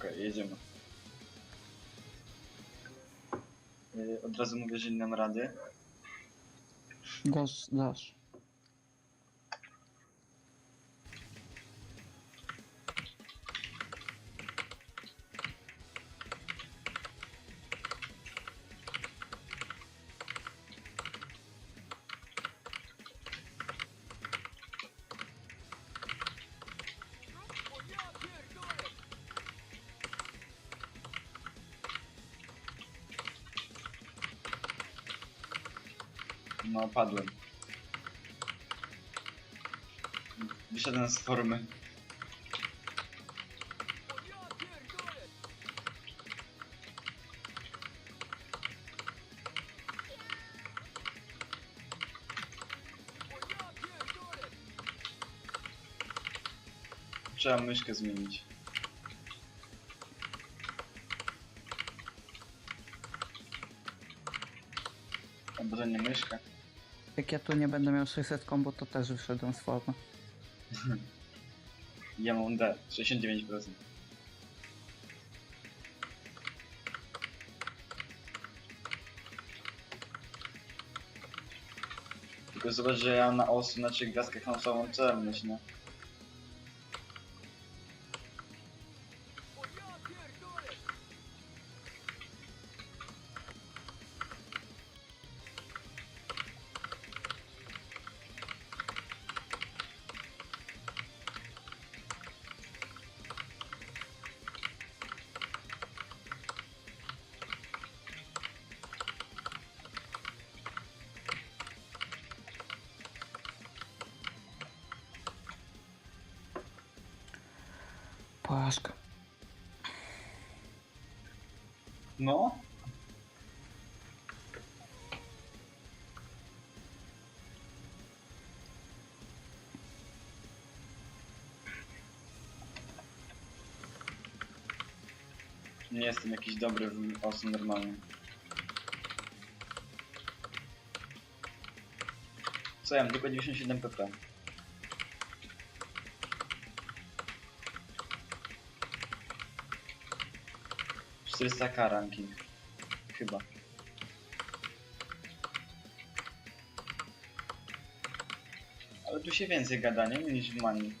Okej, jedziemy. Yy, Od razu mówię, że nie dam rady. Dasz, dasz. No, padłem. Wyszedłem z formy. Trzeba myszkę zmienić. Albo myszka. Jak ja tu nie będę miał 600 kombo, to też wyszedłem z formy. Ja mam D, 69%. Tylko zobacz, że ja na osu, znaczy gwiazdkę hamsową celność, nie? Porażka. No? Nie jestem jakiś dobry w osu normalnie. Co ja mam? Tylko 97 pp. 400k ranking. Chyba. Ale tu się więcej gada, nie? Niż w Mani.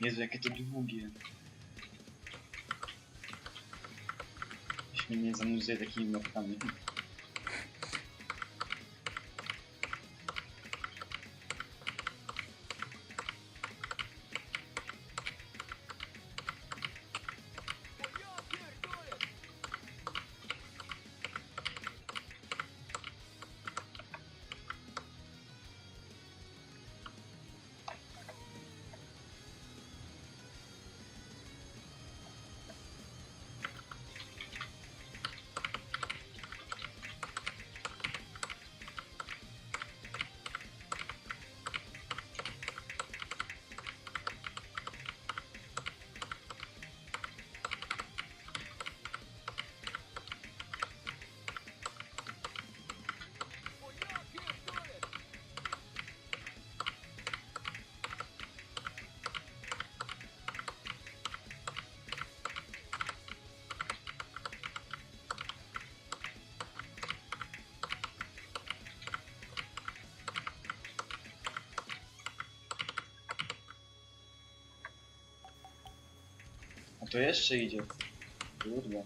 Jezu, jakie to długie. Już mnie nie zanuzuje takimi mapkami. To jeszcze idzie. Kurde.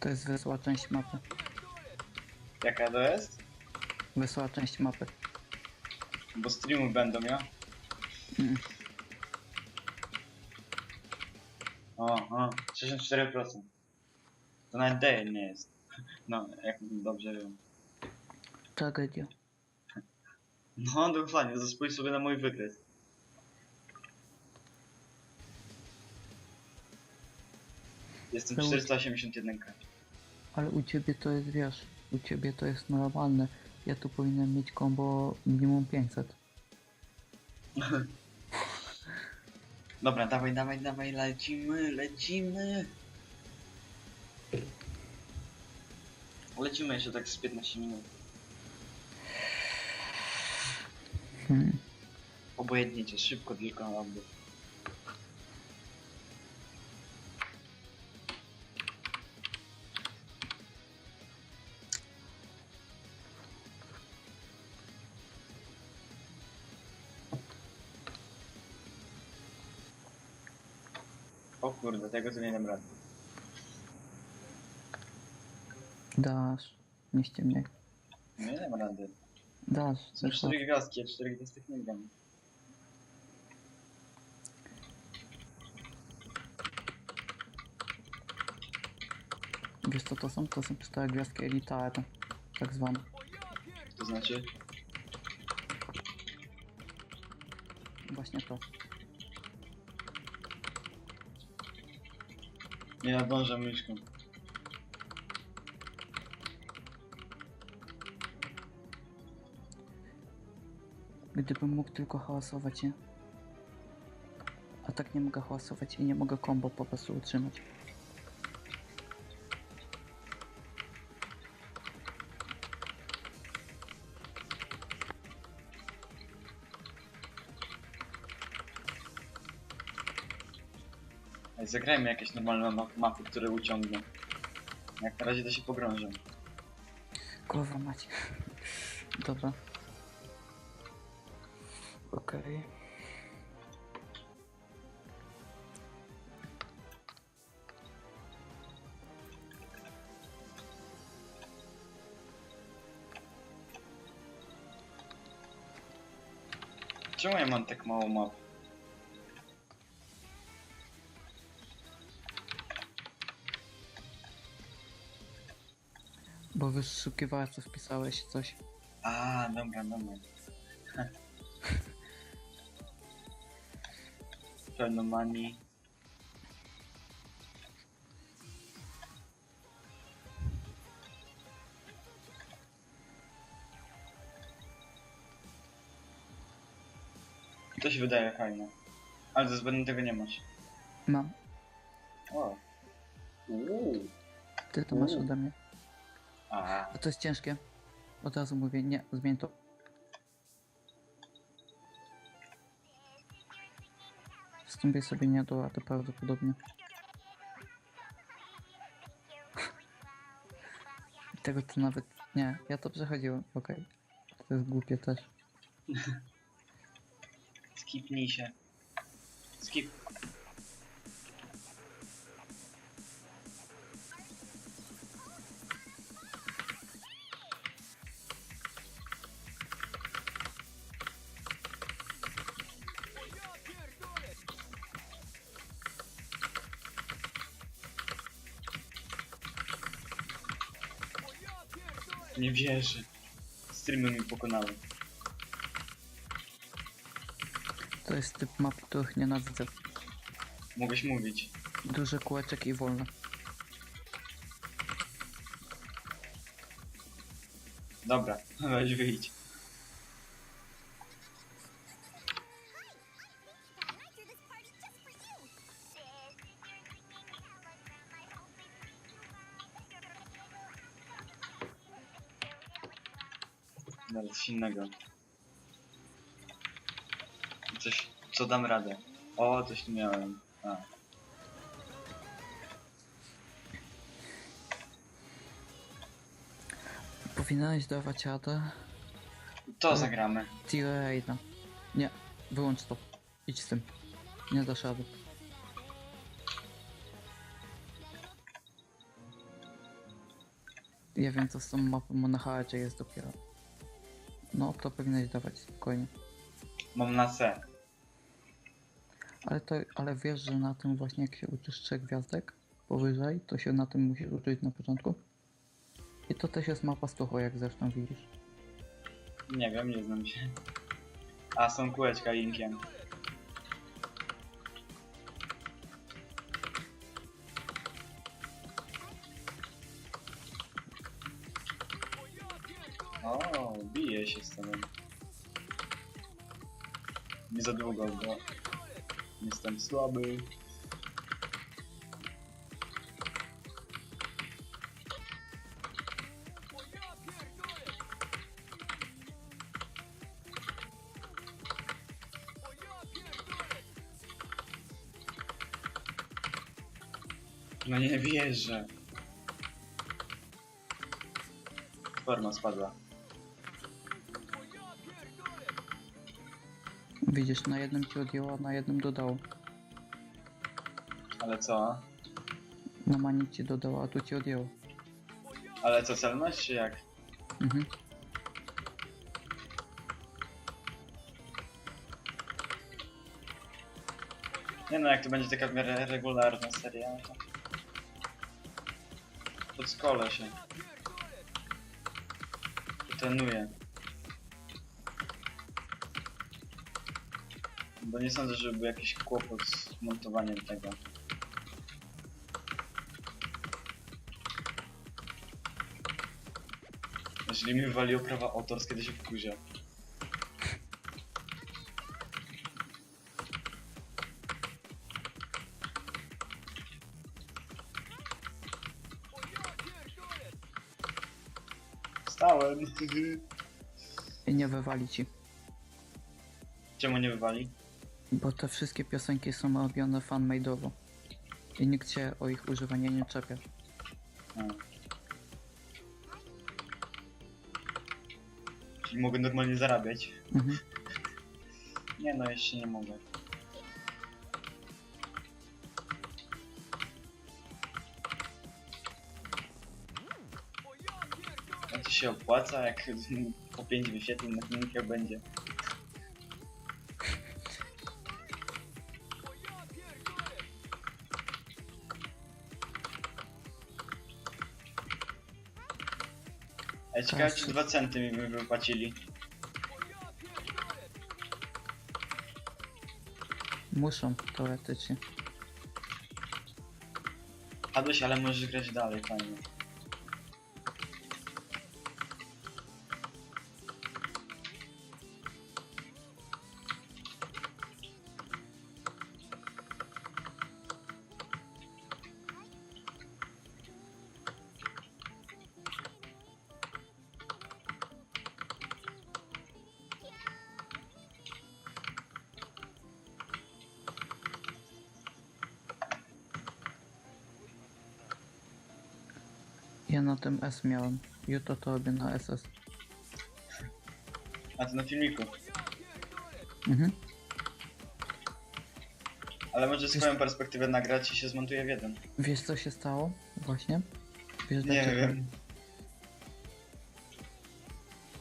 To jest wesoła część mapy. Jaka to jest? Wesoła część mapy. Bo streamy będą, ja? Mm. O, o, 64%. To nawet D nie jest. No, jak dobrze wiem. Tragedia. No, dokładnie, spójrz sobie na mój wykres. Jestem To- 481 k Ale u ciebie to jest, wiesz, u ciebie to jest normalne. Ja tu powinienem mieć combo minimum 500. Dobra, dawaj, dawaj, dawaj, lecimy, lecimy. Lecimy jeszcze tak z 15 minut. Obojętnie, szybko tylko na obu. O kurde, tego to nie dam rady. Dasz. Nie ściemniaj. Nie dam rady. Dasz. Są dasz cztery gwiazdki, a cztery gwiazdek nie gram. Co to są? To są cztery gwiazdki elitarne. Tak zwane. To znaczy? Właśnie to. Nie nadążam myszką. Gdybym mógł tylko hałasować, nie? A tak nie mogę hałasować i nie mogę combo po prostu utrzymać. Zagrajmy jakieś normalne ma mapy, które uciągną. Jak na razie to się pogrążam. Kurwa macie. Dobra. Okej. Czemu ja mam tak mało map? Bo wyszukiwałeś co wpisałeś coś. A, dobra, dobra. Pełnomanii. To się wydaje fajne. Ale ze zbędnie tego nie masz. Mam. O. Uuu. Ty to masz ode mnie. A, A to jest ciężkie. Od razu mówię, nie, zmień to. Wstąpię sobie nie do to prawdopodobnie. Tego to nawet... Nie, ja to przechodziłem, okej. To jest głupie też. skipnij się. Skip. Nie wierzę. Streamy mi pokonały. To jest typ map, których nienawidzę. Mogłeś mówić. Duży kółeczek i wolne. Dobra, weź wyjdź. Coś innego. Coś, co dam radę. O, coś tu miałem. A. Powinieneś dawać radę To zagramy. Tier Raida. Nie, wyłącz to. Idź z tym. Nie dasz rady. Ja wiem co z tą mapą na chacie jest dopiero. No to powinieneś dawać spokojnie. Mam na C. Ale to, ale wiesz, że na tym właśnie jak się uczysz trzech gwiazdek powyżej, to się na tym musisz uczyć na początku. I to też jest mapa z tucho, jak zresztą widzisz. Nie wiem, nie znam się. A, są kółeczka linkiem. Boję się z tobą. Nie za długo, bo jestem słaby. No nie wierzę. Forma spadła. Widzisz, na jednym ci odjęło, na jednym dodało. Ale co? Na mani ci dodało, a tu ci odjęło. Ale co, celność czy jak? Mhm. Nie no, jak to będzie taka w miarę regularna seria, no to... Podszkolę się. Trenuję. Bo nie sądzę, żeby był jakiś kłopot z montowaniem tego. Jeżeli mi wywaliło prawa autorskie, to się wkurzę. Stałem. I nie wywali ci. Czemu nie wywali? Bo te wszystkie piosenki są robione fanmade'owo. I nikt się o ich używanie nie czepia. A. Czyli mogę normalnie zarabiać? Mhm. Nie no, jeszcze nie mogę. A to się opłaca, jak po 5 wyświetleń na filmikach będzie. A ciekawe czy czy- 2 centy mi by wypłacili. Muszą, teoretycznie. Padłeś, ale możesz grać dalej, fajnie. Ja na tym S miałem. Jutro to robię na SS. A to na filmiku. Mhm. Ale może swoją perspektywę nagrać i się zmontuje w jeden. Wiesz co się stało? Właśnie? Wiesz Nie dlaczego? wiem.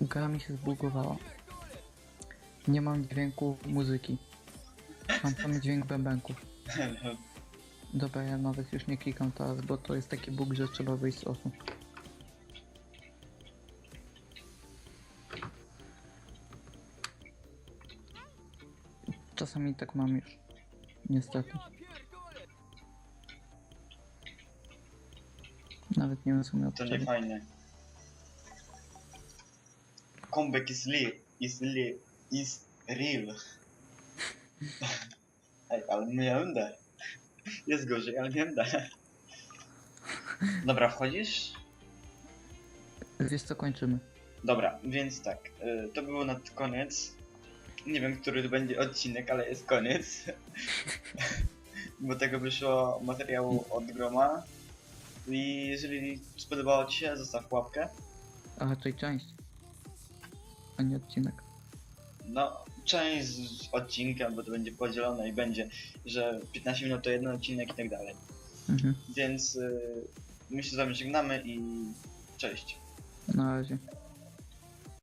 Gra mi się zbugowała. Nie mam dźwięku muzyki. Mam tam dźwięk bębenków. Dobra, ja nawet już nie klikam teraz, bo to jest taki bug, że trzeba wyjść z osu. Czasami tak mam już. Niestety. Nawet nie wiem co miał To nie fajne. Comeback is real. Is real. Is real. Ej, ale miałem D. Jest gorzej, ale miałem D. Dobra, wchodzisz? Wiesz co, kończymy. Dobra, więc tak. y, To było na koniec. Nie wiem, który to będzie odcinek, ale jest koniec. Bo tego wyszło materiału od groma. I jeżeli spodobało Ci się, zostaw łapkę. A raczej część. A nie odcinek. No, część z odcinka, bo to będzie podzielone i będzie, że 15 minut to jeden odcinek i tak dalej. Mhm. Więc y, my się z wami żegnamy i cześć. Na razie.